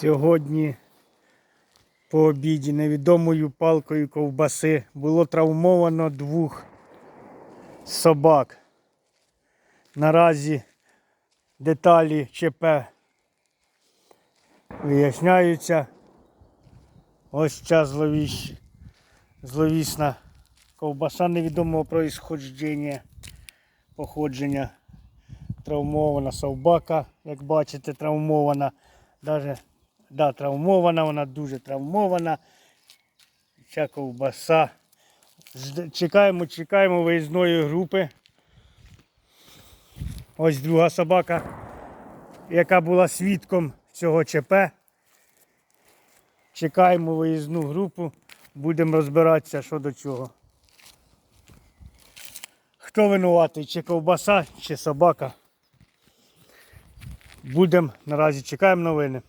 Сьогодні по обіді невідомою палкою ковбаси було травмовано двох собак. Наразі деталі ЧП виясняються. Ось ця зловіщ, зловісна ковбаса невідомого происхождення, походження. Травмована собака, як бачите, травмована. Даже, да, травмована, вона дуже травмована. Ця ковбаса. Чекаємо, чекаємо виїзної групи. Ось друга собака, яка була свідком цього ЧП. Чекаємо виїзну групу, будемо розбиратися, що до чого. Хто винуватий, чи ковбаса, чи собака. Будемо наразі чекаємо новини.